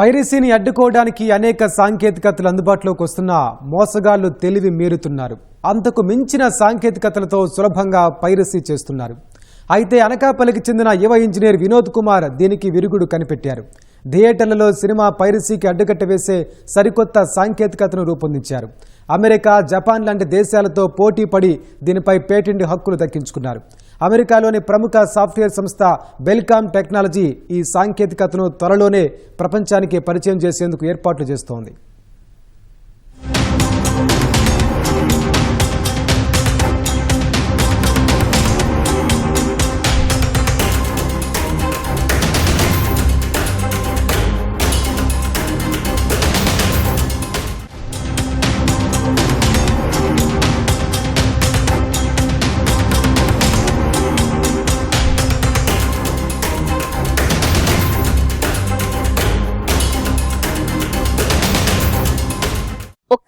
పైరసీని అడ్డుకోవడానికి అనేక సాంకేతికతలు అందుబాటులోకి వస్తున్నా మోసగాళ్ళు తెలివి మీరుతున్నారు. అంతకు మించిన సాంకేతికతలతో సులభంగా పైరసీ చేస్తున్నారు. అయితే అనకాపల్లికి చెందిన యువ ఇంజనీర్ వినోద్ కుమార్ దీనికి విరుగుడు కనిపెట్టారు. థియేటర్లలో సినిమా పైరసీకి అడ్డుకట్ట వేసే సరికొత్త సాంకేతికతను రూపొందించారు. అమెరికా జపాన్ లాంటి దేశాలతో పోటీ పడి దీనిపై పేటెంట్ హక్కులు దక్కించుకున్నారు. అమెరికాలోని ప్రముఖ సాఫ్ట్వేర్ సంస్థ బెల్కామ్ టెక్నాలజీ ఈ సాంకేతికతను త్వరలోనే ప్రపంచానికి పరిచయం చేసేందుకు ఏర్పాట్లు చేస్తోంది.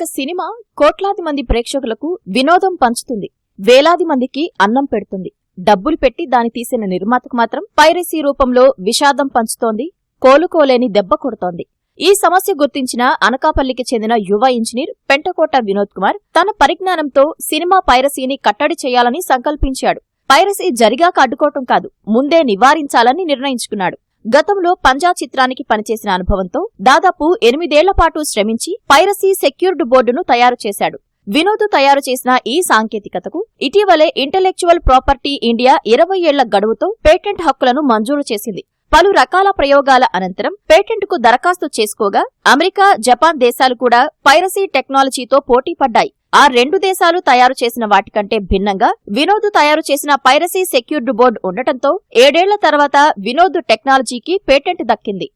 సినిమా కోట్లాది మంది ప్రేక్షకులకు వినోదం పంచుతుంది. వేలాది మందికి అన్నం పెడుతుంది. డబ్బులు పెట్టి దాని తీసిన నిర్మాతకు మాత్రం పైరసీ రూపంలో విషాదం పంచుతోంది కోలుకోలేని దెబ్బ కొడుతోంది. ఈ సమస్య గుర్తించిన అనకాపల్లికి చెందిన యువ ఇంజనీర్ పెంటకోట వినోద్ కుమార్ తన పరిజ్ఞానంతో సినిమా పైరసీని కట్టడి చేయాలని సంకల్పించాడు. పైరసీ జరిగాక అడ్డుకోవటం కాదు ముందే నివారించాలని నిర్ణయించుకున్నాడు. గతంలో పంజా చిత్రానికి పనిచేసిన అనుభవంతో దాదాపు ఎనిమిదేళ్ళ పాటు శ్రమించి పైరసీ సెక్యూర్డ్ బోర్డును తయారు చేశాడు. వినోద్ తయారు చేసిన ఈ సాంకేతికతకు ఇటీవలే ఇంటలెక్చువల్ ప్రాపర్టీ ఇండియా ఇరవై ఏళ్ళ గడువుతో పేటెంట్ హక్కులను మంజూరు చేసింది. పలు రకాల ప్రయోగాల అనంతరం పేటెంట్కు దరఖాస్తు చేసుకోగా అమెరికా జపాన్ దేశాలు కూడా పైరసీ టెక్నాలజీతో పోటీ పడ్డాయి. ఆ రెండు దేశాలు తయారు చేసిన వాటికంటే భిన్నంగా వినోద్ తయారు చేసిన పైరసీ సెక్యూర్డ్ బోర్డు ఉండటంతో ఏడేళ్ళ తర్వాత వినోద్ టెక్నాలజీకి పేటెంట్ దక్కింది.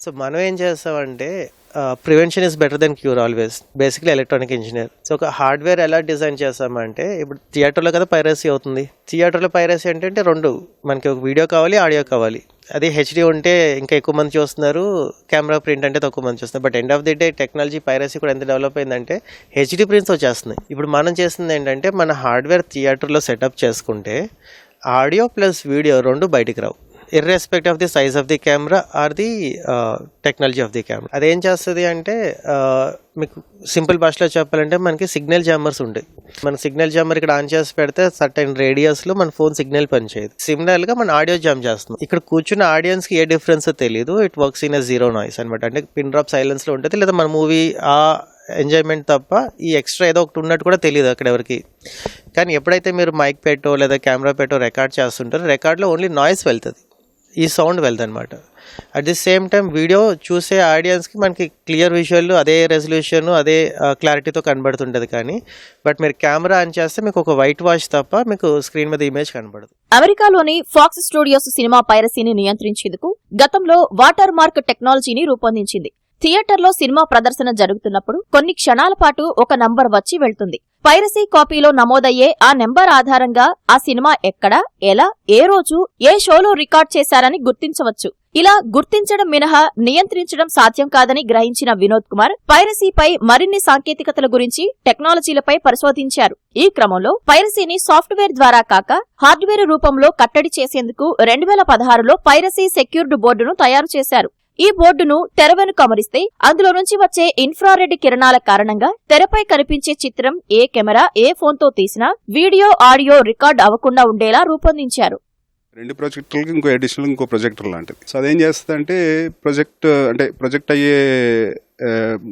సో మనం ఏం చేస్తామంటే prevention is better then cure always basically electronic engineer so ఒక హార్డ్వేర్ ఎలా డిజైన్ చేస్తామంటే ఇప్పుడు థియేటర్లో కదా పైరసీ అవుతుంది. థియేటర్లో పైరసీ ఏంటంటే రెండు. మనకి ఒక వీడియో కావాలి ఆడియో కావాలి. అది హెచ్డి ఉంటే ఇంకా ఎక్కువ మంది చూస్తున్నారు. కెమెరా ప్రింట్ అంటే తక్కువ మంది చూస్తున్నారు. But end of the day technology piracy కూడా ఎంత డెవలప్ అయిందంటే హెచ్డీ ప్రింట్స్ వచ్చేస్తున్నాయి. ఇప్పుడు మనం చేస్తుంది ఏంటంటే మన హార్డ్వేర్ థియేటర్లో సెటప్ చేసుకుంటే ఆడియో ప్లస్ వీడియో రెండు బయటికి రావు. Irrespective of the size of the camera or the technology of the camera అదేం చేస్తుంది అంటే మీకు సింపుల్ భాషలో చెప్పాలంటే మనకి సిగ్నల్ జామర్స్ ఉంటాయి మన సిగ్నల్ జామర్ ఇక్కడ ఆన్ చేసి పెడితే సర్టెన్ రేడియస్లో మన ఫోన్ సిగ్నల్ పనిచేయదు. సిమిలర్గా మన ఆడియో జామ్ చేస్తున్నాం. ఇక్కడ కూర్చున్న ఆడియన్స్కి ఏ డిఫరెన్స్ తెలియదు it works in a zero noise అనమాట అంటే పిన్ డ్రాప్ సైలెన్స్లో ఉంటుంది లేదా మన మూవీ ఆ ఎంజాయ్మెంట్ తప్ప ఈ ఎక్స్ట్రా ఏదో ఒకటి ఉన్నట్టు కూడా తెలియదు అక్కడ ఎవరికి. కానీ ఎప్పుడైతే మీరు మైక్ పెట్టో లేదా కెమెరా పెట్టో రికార్డ్ చేస్తుంటారో రికార్డ్లో ఓన్లీ నాయిస్ వెళ్తుంది. ఈ సౌండ్ వెళ్తుంది అనమాట at the same time video చూసే ఆడియన్స్కి మనకి క్లియర్ విజువల్ అదే రెజల్యూషన్ అదే క్లారిటీతో కనబడుతుంటుంది కానీ బట్ మీరు కెమెరా ఆన్ చేస్తే మీకు ఒక వైట్ వాష్ తప్ప మీకు స్క్రీన్ మీద ఇమేజ్ కనబడదు. అమెరికాలోని ఫాక్స్ స్టూడియోస్ సినిమా పైరసీని నియంత్రించేందుకు గతంలో వాటర్ మార్క్ టెక్నాలజీని రూపొందించింది. థియేటర్లో సినిమా ప్రదర్శన జరుగుతున్నప్పుడు కొన్ని క్షణాల పాటు ఒక నంబర్ వచ్చి వెళ్తుంది. పైరసీ కాపీలో నమోదయ్యే ఆ నెంబర్ ఆధారంగా ఆ సినిమా ఎక్కడ ఎలా ఏ రోజు ఏ షోలో రికార్డ్ చేశారని గుర్తించవచ్చు. ఇలా గుర్తించడం మినహా నియంత్రించడం సాధ్యం కాదని గ్రహించిన వినోద్ కుమార్ పైరసీపై మరిన్ని సాంకేతికతల గురించి టెక్నాలజీలపై పరిశోధించారు. ఈ క్రమంలో పైరసీని సాఫ్ట్వేర్ ద్వారా కాక హార్డ్వేర్ రూపంలో కట్టడి చేసేందుకు రెండు వేల పదహారులో పైరసీ సెక్యూర్డ్ బోర్డును తయారు చేశారు. ఈ బోర్డును తెర వెనుక అమరిస్తే అందులో నుంచి వచ్చే ఇన్ఫ్రారెడ్ కిరణాల కారణంగా తెరపై కనిపించే చిత్రం ఏ కెమెరా ఏ ఫోన్తో తీసినా వీడియో ఆడియో రికార్డ్ అవ్వకుండా ఉండేలా రూపొందించారు. రెండు ప్రాజెక్టులకి ఇంకో అడిషనల్ ఇంకో ప్రొజెక్టర్ లాంటిది. సో అదేం చేస్తుంది అంటే ప్రొజెక్ట్ అంటే ప్రొజెక్ట్ అయ్యే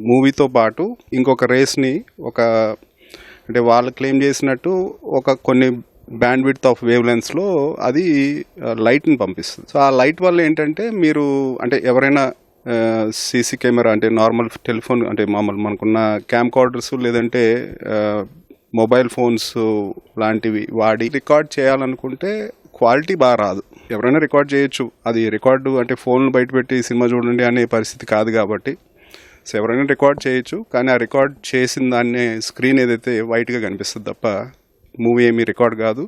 మూవీతో పాటు ఇంకొక రేస్ని ఒక అంటే వాళ్ళు క్లెయిమ్ చేసినట్టు ఒక కొన్ని బ్యాండ్ విడ్త్ ఆఫ్ వేవ్ లెన్స్లో అది uh, లైట్ని పంపిస్తుంది. సో ఆ లైట్ వల్ల ఏంటంటే మీరు అంటే ఎవరైనా uh, సీసీ కెమెరా అంటే నార్మల్ టెలిఫోన్ అంటే మామూలు మనకున్న క్యామ్ కార్డర్స్ లేదంటే uh, మొబైల్ ఫోన్స్ లాంటివి వాడి రికార్డ్ చేయాలనుకుంటే క్వాలిటీ బాగా రాదు. ఎవరైనా రికార్డ్ చేయొచ్చు. అది రికార్డు అంటే ఫోన్లు బయటపెట్టి సినిమా చూడండి అనే పరిస్థితి కాదు కాబట్టి. సో ఎవరైనా రికార్డ్ చేయొచ్చు. కానీ ఆ రికార్డ్ చేసిన దాన్ని స్క్రీన్ ఏదైతే వైట్గా కనిపిస్తుంది తప్ప మూవీ ఏమీ రికార్డ్ కాదు.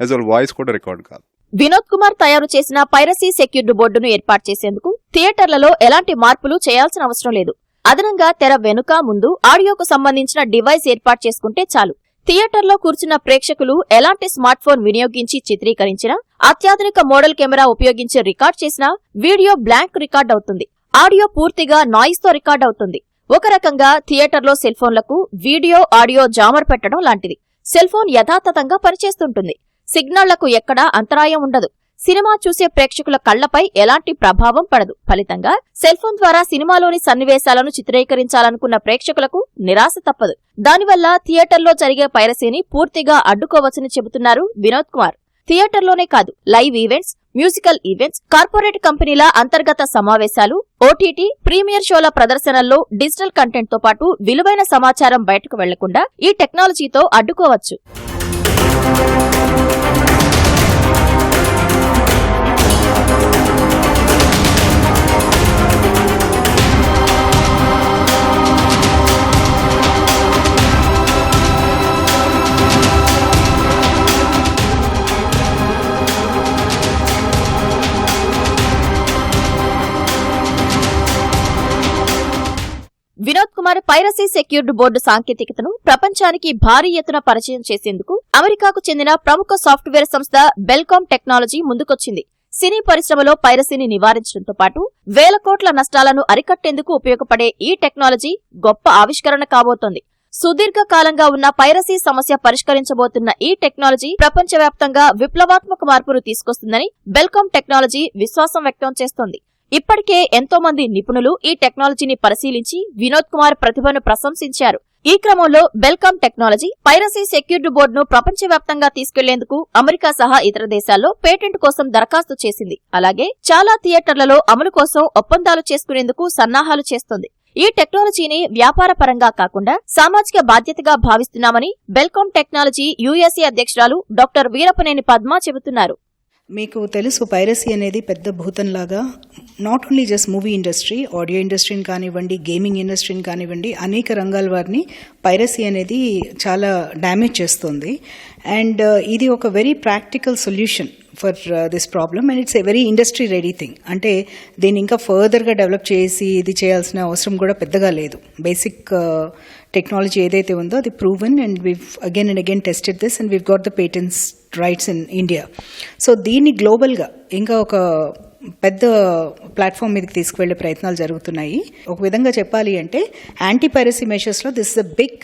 యాజ్ వెల్ వాయిస్ కూడా రికార్డ్ కాదు. వినోద్ కుమార్ తయారు చేసిన పైరసీ సెక్యూర్డ్ బోర్డును ఏర్పాటు చేసేందుకు థియేటర్లలో ఎలాంటి మార్పులు చేయాల్సిన అవసరం లేదు. అదనంగా తెర వెనుక ముందు ఆడియోకు సంబంధించిన డివైస్ ఏర్పాటు చేసుకుంటే చాలు. థియేటర్లో కూర్చున్న ప్రేక్షకులు ఎలాంటి స్మార్ట్ ఫోన్ వినియోగించి చిత్రీకరించినా అత్యాధునిక మోడల్ కెమెరా ఉపయోగించి రికార్డ్ చేసినా వీడియో బ్లాంక్ రికార్డ్ అవుతుంది. ఆడియో పూర్తిగా నాయిస్తో రికార్డ్ అవుతుంది. ఒక రకంగా థియేటర్లో సెల్ఫోన్లకు వీడియో ఆడియో జామర్ పెట్టడం లాంటిది. సెల్ ఫోన్ యథాతథంగా పనిచేస్తుంటుంది. సిగ్నళ్ళకు ఎక్కడా అంతరాయం ఉండదు. సినిమా చూసే ప్రేక్షకుల కళ్ళపై ఎలాంటి ప్రభావం పడదు. ఫలితంగా సెల్ ఫోన్ ద్వారా సినిమాలోని సన్నివేశాలను చిత్రీకరించాలనుకున్న ప్రేక్షకులకు నిరాశ తప్పదు. దానివల్ల థియేటర్లో జరిగే పైరసీని పూర్తిగా అడ్డుకోవచ్చని చెబుతున్నారు వినోద్ కుమార్. థియేటర్లోనే కాదు live events musical events corporate కంపెనీల అంతర్గత సమావేశాలు ఓటీటీ ప్రీమియర్ షోల ప్రదర్శనల్లో డిజిటల్ కంటెంట్తో పాటు విలువైన సమాచారం బయటకు వెళ్ళకుండా ఈ టెక్నాలజీతో అడ్డుకోవచ్చు. పైరసీ సెక్యూర్డ్ బోర్డు సాంకేతికతను ప్రపంచానికి భారీ ఎత్తున పరిచయం చేసేందుకు అమెరికాకు చెందిన ప్రముఖ సాఫ్ట్వేర్ సంస్థ బెల్కామ్ టెక్నాలజీ ముందుకొచ్చింది. సినీ పరిశ్రమలో పైరసీని నివారించడంతో పాటు వేల కోట్ల నష్టాలను అరికట్టేందుకు ఉపయోగపడే ఈ టెక్నాలజీ గొప్ప ఆవిష్కరణ కాబోతోంది. సుదీర్ఘ కాలంగా ఉన్న పైరసీ సమస్య పరిష్కరించబోతున్న ఈ టెక్నాలజీ ప్రపంచవ్యాప్తంగా విప్లవాత్మక మార్పును తీసుకొస్తుందని బెల్కామ్ టెక్నాలజీ విశ్వాసం వ్యక్తం చేస్తోంది. ఇప్పటికే ఎంతో మంది నిపుణులు ఈ టెక్నాలజీని పరిశీలించి వినోద్ కుమార్ ప్రతిభను ప్రశంసించారు. ఈ క్రమంలో బెల్కామ్ టెక్నాలజీ పైరసీ సెక్యూర్డ్ బోర్డును ప్రపంచవ్యాప్తంగా తీసుకెళ్ళేందుకు అమెరికా సహా ఇతర దేశాల్లో పేటెంట్ కోసం దరఖాస్తు చేసింది. అలాగే చాలా థియేటర్లలో అమలు కోసం ఒప్పందాలు చేసుకునేందుకు సన్నాహాలు చేస్తోంది. ఈ టెక్నాలజీని వ్యాపార పరంగా కాకుండా సామాజిక బాధ్యతగా భావిస్తున్నామని బెల్కామ్ టెక్నాలజీ యుఎస్ఏ అధ్యక్షురాలు డాక్టర్ వీరపనేని పద్మ చెబుతున్నారు. మీకు తెలుసు పైరసీ అనేది పెద్ద భూతంలాగా not only just movie industry audio ఇండస్ట్రీని కానివ్వండి గేమింగ్ ఇండస్ట్రీని కానివ్వండి అనేక రంగాల వారిని పైరసీ అనేది చాలా డ్యామేజ్ చేస్తుంది. అండ్ uh, ఇది ఒక very practical solution for this problem and it's a very industry ready thing అంటే దీన్ని ఇంకా ఫర్దర్గా డెవలప్ చేసి ఇది చేయాల్సిన అవసరం కూడా పెద్దగా లేదు. బేసిక్ టెక్నాలజీ uh, ఏదైతే ఉందో అది proven and we've again and again tested this and we've got the patents rights in India so దీన్ని గ్లోబల్గా ఇంకా ఒక పెద్ద ప్లాట్ఫామ్ మీదకి తీసుకువెళ్ళే ప్రయత్నాలు జరుగుతున్నాయి. ఒక విధంగా చెప్పాలి అంటే anti piracy మెషర్స్లో this is a big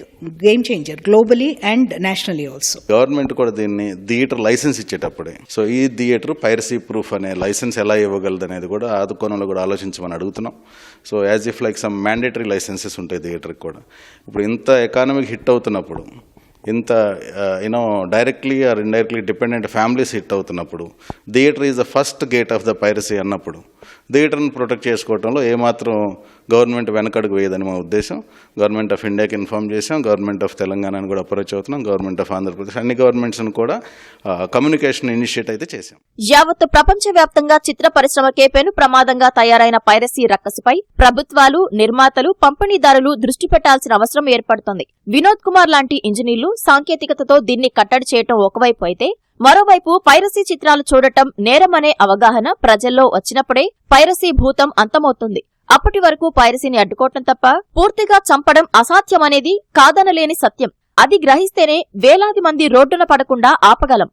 game changer globally and nationally also government కూడా దీన్ని థియేటర్ లైసెన్స్ ఇచ్చేటప్పుడే. సో ఈ థియేటర్ పైరసీ ప్రూఫ్ అనే లైసెన్స్ ఎలా ఇవ్వగలదు అనేది కూడా ఆదుకోణంలో కూడా ఆలోచించమని అడుగుతున్నాం. So as if like some mandatory licences ఉంటాయి థియేటర్కి కూడా. ఇప్పుడు ఇంత ఎకానమిక్ హిట్ అవుతున్నప్పుడు ఇంత you know directly or indirectly dependent families hit అవుతున్నప్పుడు theatre is the first gate of the piracy అన్నప్పుడు థియేటర్ని ప్రొటెక్ట్ చేసుకోవడంలో ఏమాత్రం గవర్నమెంట్ వెనకడుగు వేయదని మా ఉద్దేశం. గవర్నమెంట్ ఆఫ్ ఇండియాకి ఇన్ఫార్మ్ చేసాం గవర్నమెంట్ ఆఫ్ తెలంగాణను కూడా అప్రోచ్ అవుతున్నాం. గవర్నమెంట్ ఆఫ్ ఆంధ్రప్రదేశ్ అన్ని గవర్నమెంట్స్ను కూడా కమ్యూనికేషన్ ఇనిషియేట్ అయితే చేశాం. యావత్ ప్రపంచవ్యాప్తంగా చిత్ర పరిశ్రమకే పెను ప్రమాదంగా తయారైన పైరసీ రక్కసిపై ప్రభుత్వాలు నిర్మాతలు పంపిణీదారులు దృష్టి పెట్టాల్సిన అవసరం ఏర్పడుతుంది. వినోద్ కుమార్ లాంటి ఇంజనీర్లు సాంకేతికతతో దీన్ని కట్టడి చేయటం ఒకవైపు అయితే మరోవైపు పైరసీ చిత్రాలు చూడటం నేరమనే అవగాహన ప్రజల్లో వచ్చినప్పుడే పైరసీ భూతం అంతమవుతుంది. అప్పటి వరకు పైరసీని అడ్డుకోవటం తప్ప పూర్తిగా చంపడం అసాధ్యమనేది కాదనలేని సత్యం. అది గ్రహిస్తేనే వేలాది మంది రోడ్డున పడకుండా ఆపగలం.